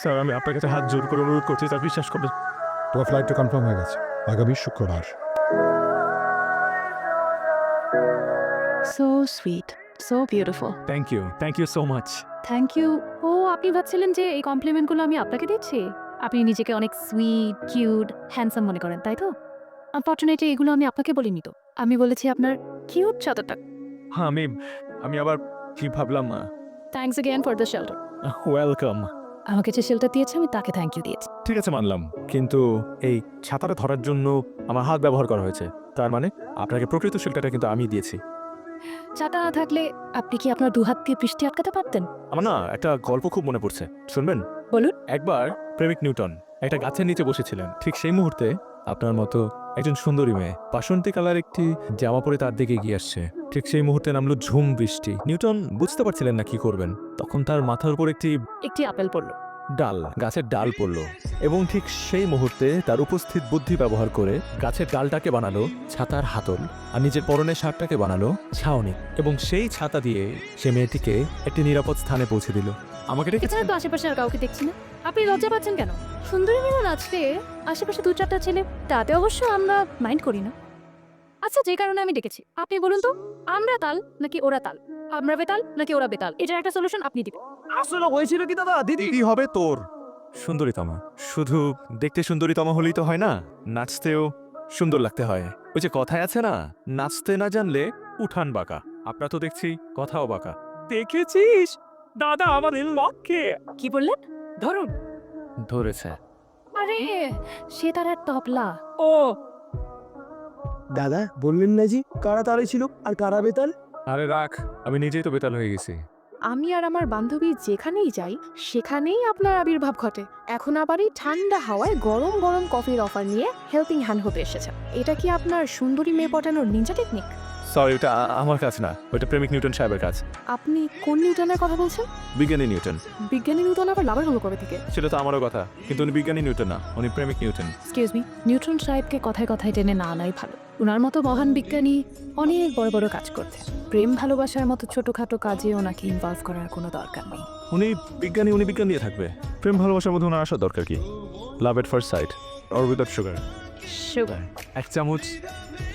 Sir আমি আপনার কাছে হাত জোর করে অনুরোধ করছি স্যার বিশ্বাস করবেন। তোমার ফ্লাইটটা কনফার্ম হয়ে গেছে। আগামী শুক্রবার। So sweet so beautiful thank you thank you so much thank you ও আপনি ভাবছিলেন যে এই কমপ্লিমেন্টগুলো আমি আপনাকে দিচ্ছি? আপনি নিজেকে অনেক সুইট কিউট হ্যান্ডসাম মনে করেন তাই তো? আনফর্চুনেটলি এগুলো আমি আপনাকে বলিনি তো। আমি বলেছি আপনার কিউট চাদরটা। হ্যাঁ আমি আমি আবার কি ভাবলাম thanks again for the shelter welcome আমাকে যে শেল্টার দিয়েছে আমি তাকে থ্যাংক ইউ দিয়েছি। ঠিক আছে মানলাম। কিন্তু এই ছাতাটা ধরার জন্য আমার হাত ব্যবহার করা হয়েছে। তার মানে আপনাকে প্রকৃত শিল্পটা কিন্তু আমি দিয়েছি। চাটা না থাকলে আপনি কি আপনার দু হাত দিয়ে বৃষ্টি আটকাতে পারতেন? আমার না একটা গল্প খুব মনে পড়ছে। শুনবেন? বলুন। একবার প্রেমিক নিউটন একটা গাছের নিচে বসেছিলেন। ঠিক সেই মুহূর্তে আপনার মতো একজন সুন্দরী মেয়ে। বাসন্তী কালার একটি জামা পরে তার দিকে এগিয়ে আসছে। ঠিক সেই মুহূর্তে নামলো ঝুম বৃষ্টি। নিউটন বুঝতে পারছিলেন না কি করবেন। তখন তার মাথার উপর একটি একটি আপেল পড়ল। ডাল গাছের ডাল পড়ল। এবং ঠিক সেই মুহূর্তে তার উপস্থিত বুদ্ধি ব্যবহার করে গাছের ডালটাকে বানালো ছাতার হাতল আর নিজের পরনের শার্টটাকে বানালো ছাউনি। এবং সেই ছাতা দিয়ে সে মেয়েটিকে একটি নিরাপদ স্থানে পৌঁছে দিল। আমাকে ডেকেছেন? এছাড়া তো আশেপাশে আর কাউকে দেখছি না। আপনি লজ্জা পাচ্ছেন কেন? সুন্দরী মেয়ে নাচলে আশেপাশে দু চারটা ছেলে তাতে অবশ্য আমরা মাইন্ড করি না। আচ্ছা যে কারণে আমি ডেকেছি। আপনি বলুন তো আমরা তাল নাকি ওরা তাল? আমরা বেতাল নাকি ওরা বেতাল? এটার একটা সলিউশন আপনি দিবেন। আসলে হয়েছিল কি দাদা? দিদি। কি হবে তোর। সুন্দরীতমা শুধু দেখতে সুন্দরীতমা হলেই তো হয় না নাচতেও সুন্দর লাগতে হয়। ওই যে কথায় আছে না নাচতে না জানলে উঠান বাঁকা। আপনার তো দেখছি কথাও বাঁকা। দেখেছিস? দাদা আমাদের লক্ষ্যে কি বললেন? ধরুন। ধরেছে। আরে সে তার এক তবলা। ও। দাদা বললেন না জি কারা তালে ছিল আর কারা বেতাল? আরে রাখ আমি নিজেই তো বেতাল হয়ে গেছি। আমি আর আমার বান্ধবী যেখানেই যাই সেখানেই আপনার আবির্ভাব ঘটে। এখন আবার এই ঠান্ডা হাওয়ায় গরম গরম কফির অফার নিয়ে হেল্পিং হ্যান্ড হতে এসেছে এটা কি আপনার সুন্দরী মেয়ে পটানোর নিনজা টেকনিক সরি ওটা আ- আমার কাজ না ওটা প্রেমিক নিউটন সাহেবের কাজ। আপনি কোন নিউটনের কথা বলছেন? বিজ্ঞানী নিউটন। বিজ্ঞানী নিউটন আবার লাভার হলো কবে থেকে? সেটা তো আমারও কথা কিন্তু উনি বিজ্ঞানী নিউটন না উনি প্রেমিক নিউটন। এক্সকিউজ মি নিউটন সাহেবকে কথায় কথায় টেনে না আনাই ভালো। ওনার মতো মহান বিজ্ঞানী অনেক বড় বড় কাজ করতে প্রেম ভালোবাসার মতো ছোটখাটো কাজে ওনাকে ইনভলভ করার কোনো দরকার নেই। উনি বিজ্ঞানী উনি বিজ্ঞান দিয়ে থাকবে। প্রেম ভালোবাসার মধ্যে ওনার আসার দরকার কি? Love at first sight or without sugar sugar এক চামচ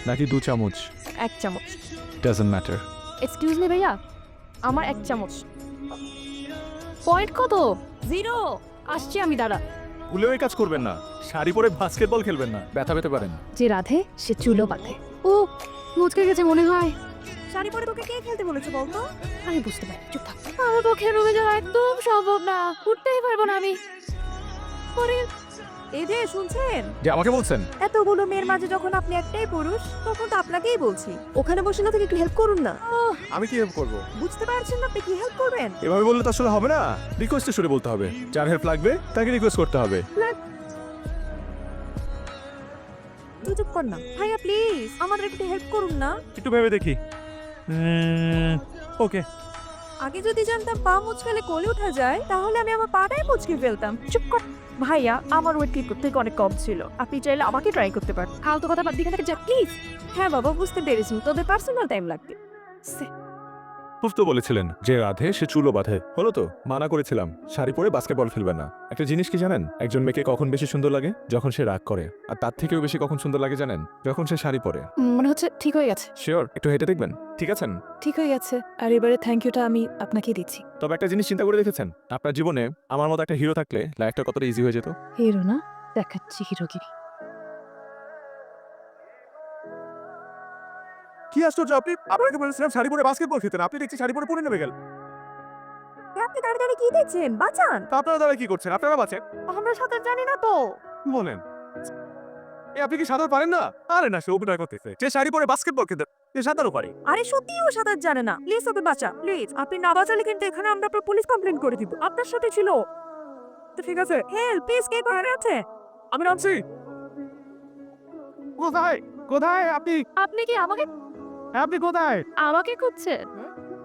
নাকি দু চামচ? এক চামচ। ডাজন্ট ম্যাটার এক্সকিউজ মি ভাইয়া আমার এক চামচ। পয়েন্ট কত? জিরো আসছি আমি দাঁড়া। ভুলেও এই কাজ করবেন না। শাড়ি পরে বাস্কেটবল খেলবেন না। ব্যথা পেতে পারেন। যে রাধে সে চুলো বাঁধে ও মুচকে গেছে মনে হয়। শাড়ি পরে তোকে কে খেলতে বলেছে বলতো আমি বুঝতে পারি চুপ থাক। আমার পক্ষে রুমে যাওয়া একদম সম্ভব না। উঠতেই পারব না আমি। ওরে এই যে শুনছেন? যে আমাকে বলছেন? এতগুলো মেয়ের মাঝে যখন আপনি একটাই পুরুষ তখন তো আপনাকেই বলছি। ওখানে বসে না থেকে একটু হেল্প করুন না। আমি কি হেল্প করব? বুঝতে পারছেন না আপনি কি হেল্প করবেন? এভাবে বললে তো আসলে হবে না। রিকোয়েস্টে শুনে বলতে হবে। যার হেল্প লাগবে তাকে রিকোয়েস্ট করতে হবে। তুই চুপ কর না। ভাইয়া প্লিজ আমাদের একটু হেল্প করুন না। একটু ভেবে দেখি। ওকে আগে যদি জানতাম পা মুচকালে কোলে ওঠা যায়, তাহলে আমি আমার পাটাই মুচকে ফেলতাম। চুপ কর। ভাইয়া, আমার ওয়েট ক্লিক করতে অনেক কম ছিল। আপনি চাইলে আমাকে ট্রাই করতে পারেন। ফালতু কথা বাদ দিকে থেকে যা প্লিজ হ্যাঁ বাবা, বুঝতে পেরেছি। তোদের পার্সোনাল টাইম লাগবে। খুব তো বলেছিলেন। যে রাধে সে চুলো বাঁধে। হলো তো মানা করেছিলাম। শাড়ি পরে বাস্কেটবল খেলবেন না। একটা জিনিস কি জানেন? একজন মেয়েকে কখন বেশি সুন্দর লাগে? যখন সে রাগ করে। আর তার থেকেও বেশি কখন সুন্দর লাগে জানেন? যখন সে শাড়ি পরে। মনে হচ্ছে ঠিক হয়ে গেছে। শিওর একটু হেঁটে দেখবেন। ঠিক আছেন? ঠিক হয়ে গেছে। আর এবারে থ্যাংক ইউটা আমি আপনাকেই দিচ্ছি। তবে একটা জিনিস চিন্তা করে দেখেছেন? আপনার জীবনে আমার মতো একটা হিরো থাকলে লাইফটা কতটা ইজি হয়ে যেত? হিরো না? দেখাচ্ছি হিরোগিরি কি আশ্চর্য আপনি আপনাকে বলেছিলাম শাড়ি পরে বাস্কেটবল খেতেন আপনি দেখছি শাড়ি পরে পরে নেমে গেল আপনি দাঁড়িয়ে কি দেখছেন? বাঁচান। তা আপনারা দাদা কি করছেন? আপনারা বাঁচেন। আমরা সাঁতার জানি না তো। বলেন। এ আপনি কি সাঁতার পারেন না? আরে না সে অভিনয় করতেছে। যে শাড়ি পরে বাস্কেটবল খেতেন সে সাঁতারও পারে। আরে সত্যি ও সাঁতার জানে না। প্লিজ ওকে বাঁচা প্লিজ। আপনি না বাঁচালে কিন্তু এখানে আমরা আপনার পুলিশ কমপ্লেন করে দিব। আপনার সাথে ছিল। তো ঠিক আছে হেল্প প্লিজ কে করে আছে? আমি নামছি। কোথায়? কোথায় আপনি? আপনি কি আমাকে আপনি কোথায়? আমাকে খুঁজছেন?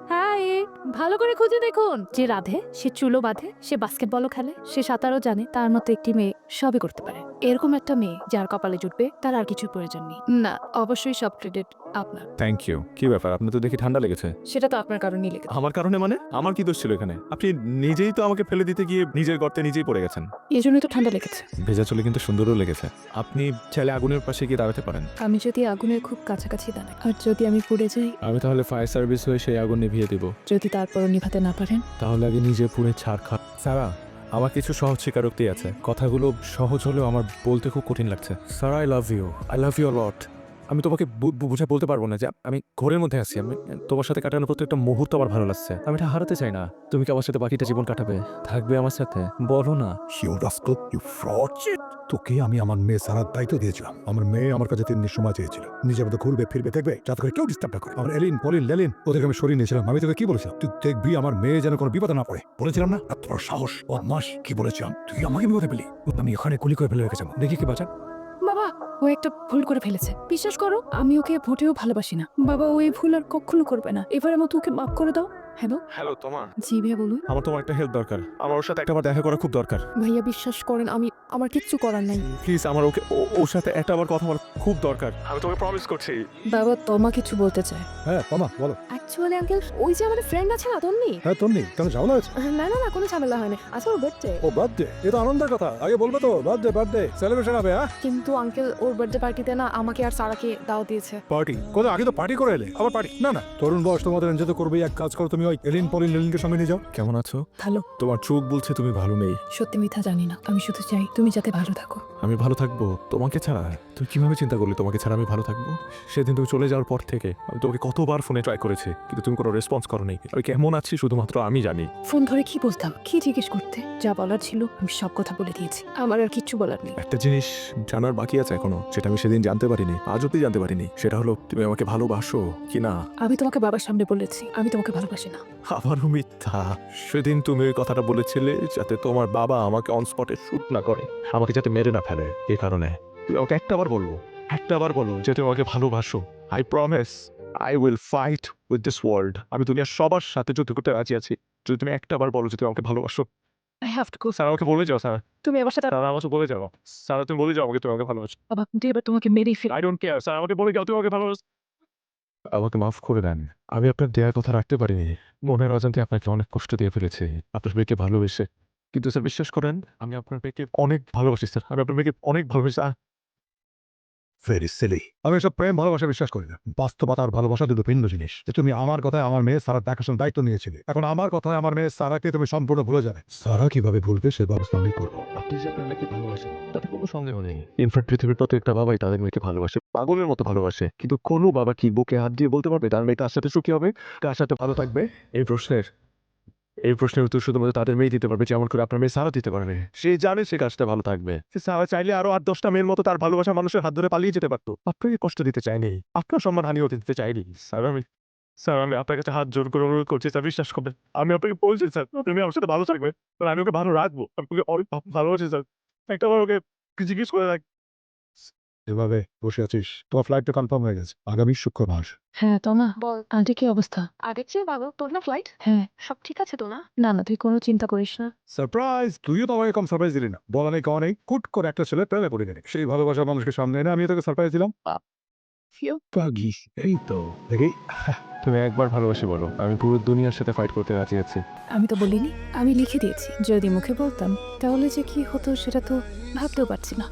হ্যাঁ? ভালো করে খুঁজে দেখুন। যে রাধে সে চুলো বাঁধে সে বাস্কেটবলও খেলে সে সাঁতারও জানে তার মতো একটি মেয়ে সবই করতে পারে। এরকম একটা মেয়ে যার কপালে জুটবে তার আর কিছু প্রয়োজন নেই। না অবশ্যই সব ক্রেডিট আপনার। থ্যাংক ইউ কি ব্যাপার? আপনি তো দেখি ঠান্ডা লেগেছে। সেটা তো আপনার কারণেই লেগে আমার কারণে মানে? আমার কি দোষ ছিল এখানে? আপনি নিজেই তো আমাকে ফেলে দিতে গিয়ে নিজের গর্তে নিজেই পড়ে গেছেন। এই জন্যই তো ঠান্ডা লেগেছে। ভেজা চলে কিন্তু সুন্দরও লেগেছে। আপনি চাইলে আগুনের পাশে গিয়ে দাঁড়াতে পারেন। আমি যদি আগুনের খুব কাছাকাছি দাঁড়াই আর যদি আমি পুড়ে যাই? আমি তাহলে ফায়ার সার্ভিস হয়ে সেই আগুন নিভিয়ে দিব। যদি তারপরও নিভাতে না পারেন? তাহলে আগে নিজে পুড়ে ছাড় খা সারা আমার কিছু সহজ স্বীকারোক্তি আছে। কথাগুলো সহজ হলেও আমার বলতে খুব কঠিন লাগছে। Sir I love you I love you lot আমি তোমাকে বুঝে বলতে পারব না যে আমি ঘোরের মধ্যে আছি। আমি, তোমার সাথে কাটানো প্রত্যেকটা মুহূর্ত আমার ভালো লাগছে। আমি এটা হারাতে চাই না। তুমি কি আমার সাথে বাকিটা জীবন কাটাবে? থাকবে আমার সাথে। বলো না। তোকে আমি আমার মেয়ে সারার দায়িত্ব দিয়েছিলাম। আমার মেয়ে আমার কাছে তিন সময় চেয়েছিল। নিজের মতো ঘুরবে, ফিরবে, দেখবে। যাতে করে কেউ ডিস্টার্ব না করে। আমার এলিন পলিন লেলিন, ওদেরকে আমি সরিয়ে নিয়েছিলাম। আমি তোকে কি বলেছিলাম? তুই দেখবি আমার মেয়ে যেন কোনো বিপদে না পড়ে। বলেছিলাম না? তোর সাহস ও মাস কি বলেছিলাম? তুই আমাকে বিপদে পেলি? আমি ওখানে গুলি করে ফেলে রেখেছিলাম। দেখি কি বাঁচান ও একটা ভুল করে ফেলেছে। বিশ্বাস করো আমি ওকে ভোটেও ভালোবাসি না। বাবা ও এই ভুল আর কখনো করবে না। এবারের মতো ওকে মাফ করে দাও। হ্যালো? হ্যালো তোমার জি ভাইয়া বলুন। আমার তোমার একটা হেল্প দরকার। আমার ওর সাথে একটাবার দেখা করা খুব দরকার। ভাইয়া বিশ্বাস করেন আমি আমার কিচ্ছু করার নাই। প্লিজ আমার ওকে ও- ওর সাথে একটা আবার কথা বলা খুব দরকার। আমি তোমাকে প্রমিস করছি। বাবা তোমা কিছু বলতে চায়। হ্যাঁ মামা বলো। অ্যাকচুয়ালি আঙ্কেল ওই যে আমাদের ফ্রেন্ড আছে না তন্নি? হ্যাঁ তোর নেই কেন ঝামেলা আছে না না না কোনো ঝামেলা হয় না আচ্ছা ওর বার্থডে ও বার্থডে এ তো আনন্দের কথা। আগে বলবে তো বার্থডে বার্থডে সেলিব্রেশন হবে হ্যাঁ? কিন্তু আঙ্কেল ওর বার্থডে পার্টিতে না আমাকে আর সারাকে দাও দিয়েছে। পার্টি কোথাও আগে তো পার্টি করে এলে। আবার পার্টি না না। তরুণ বয়স তোমাদের এনজয় তো করবেই। এক কাজ করো তুমি ওই এলিন পলিন লেলিনকে সঙ্গে নিয়ে যাও। কেমন আছো? ভালো। তোমার চোখ বলছে তুমি ভালো নেই সত্যি মিথ্যা জানি না। আমি শুধু চাই তুমি যাতে ভালো থাকো। আমি ভালো থাকব? তোমাকে ছাড়া? তুই কীভাবে চিন্তা করলি তোমাকে ছাড়া আমি ভালো থাকব? সেদিন তুমি চলে যাওয়ার পর থেকে আমি তোমাকে কতবার ফোনে ট্রাই করেছি। কিন্তু তুমি কোনো রেসপন্স করো নি আমি কেমন আছি শুধুমাত্র আমি জানি। ফোন ধরে কি বলতাম? কি জিজ্ঞেস করতে? যা বলার ছিল আমি সব কথা বলে দিয়েছি। আমার আর কিচ্ছু বলার নেই। একটা জিনিস জানার বাকি আছে এখনও সেটা আমি সেদিন জানতে পারিনি আজ অব্দি জানতে পারিনি। সেটা হলো তুমি আমাকে ভালোবাসো কি না? আমি তোমাকে বাবার সামনে বলেছি আমি তোমাকে ভালোবাসি না। আবারও মিথ্যা। সেদিন তুমি ওই কথাটা বলেছিলে যাতে তোমার বাবা আমাকে অন স্পটে শুট না করে আমাকে যাতে মেরে না ফেলে এই কারণে। তুমি আমাকে একটাবার বলব একটাবার বলো যে তুমি আমাকে ভালোবাসো I promise I will fight with this world আমি দুনিয়ার সবার সাথে যুদ্ধ করতে রাজি আছি। যদি তুমি একটা বার বলো যে তুমি আমাকে ভালোবাসো। I have to go sir আমাকে বলে যাও স্যার। তুমি আমার সাথে স্যার আমাকে বলে যাও। স্যার তুমি বলে যাও আমাকে তুমি আমাকে ভালোবাসো। বাবা কিন্তু এবার তোমাকে মেরেই ফেল। আই ডোন্ট কেয়ার স্যার আমাকে বলে যাও তুমি আমাকে ভালোবাসো। আমাকে মাফ করে দেন। আমি আপনার দেওয়ার কথা রাখতে পারিনি। মনের অজান্তে আপনাকে অনেক কষ্ট দিয়ে ফেলেছি। আপনার মেয়েকে ভালোবেসে। কিন্তু স্যার বিশ্বাস করেন আমি আপনার মেয়েকে অনেক ভালোবাসি স্যার। আমি আপনার মেয়েকে অনেক ভালোবাসি ভেরি সিলি আমি এসব প্রেম ভালোবাসা বিশ্বাস করি না। বাস্তবতা আর ভালোবাসা দুটো ভিন্ন জিনিস। যে তুমি আমার কথায় আমার মেয়ে সারা দেখাশোনার দায়িত্ব নিয়েছিলে। এখন আমার কথায় আমার মেয়ে সারাকে তুমি সম্পূর্ণ ভুলে যাবে। সারা কীভাবে ভুলবে সে ব্যবস্থা আমি করব। আপনি যে আপনার মেয়েকে ভালোবাসেন তাতে কোনো সন্দেহ নেই। ইনফ্যাক্ট পৃথিবীর প্রত্যেকটা বাবাই তাদের মেয়েকে ভালোবাসে পাগলের মতো ভালোবাসে। কিন্তু কোনো বাবা কি বুকে হাত দিয়ে বলতে পারবে তার মেয়ে কার সাথে সুখী হবে কার সাথে ভালো থাকবে? এই প্রশ্নের এই প্রশ্নের উত্তর শুধুমাত্র তাদের মেয়ে দিতে পারবে যেমন করে আপনার মেয়ে সারা দিতে পারবে। সে জানে সে কাজটা ভালো থাকবে। সে সারা চাইলে আরও আট দশটা মেয়ের মতো তার ভালোবাসা মানুষের হাত ধরে পালিয়ে যেতে পারতো। আপনাকে কষ্ট দিতে চাইনি। আপনার সম্মান হানি হতে দিতে চাইনি। স্যার, আমি স্যার, আমি আপনার কাছে হাত জোর করে অনুরোধ করছি, স্যার, বিশ্বাস করবেন। আমি আপনাকে বলছি, স্যার, আপনি আমার সাথে ভালো থাকবে আমি ওকে ভালো রাখব। আমি ওকে অনেক ভালোবাসি, স্যার। একটা ওকে জিজ্ঞেস করে রাখ এভাবে বসে আছিস? তোমার ফ্লাইটটা কনফার্ম হয়ে গেছে। আগামী শুক্রবার। হ্যাঁ তোমা বল। আন্টি কি অবস্থা? আগের চেয়ে ভালো। তোর না ফ্লাইট হ্যাঁ। সব ঠিক আছে তো না না না তুই কোনো চিন্তা করিস না। সারপ্রাইজ তুইও তো আমাকে কম সারপ্রাইজ দিলি না। বলা নেই কওয়া নেই হুট করে একটা ছেলে প্রেমে পড়ে গেলি। সেই ভালোবাসা মানুষকে সামনে এনে আমি তোকে সারপ্রাইজ দিলাম। পাগি এই তো। দেখি। তুমি একবার ভালোবাসি বলো। আমি পুরো দুনিয়ার সাথে ফাইট করতে রাজি আছি। আমি তো বলিনি আমি লিখে দিয়েছি। যদি মুখে বলতাম তাহলে যে কি হতো সেটা তো ভাবতেও পারছি না।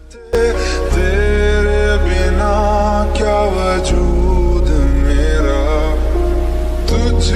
안아껴줘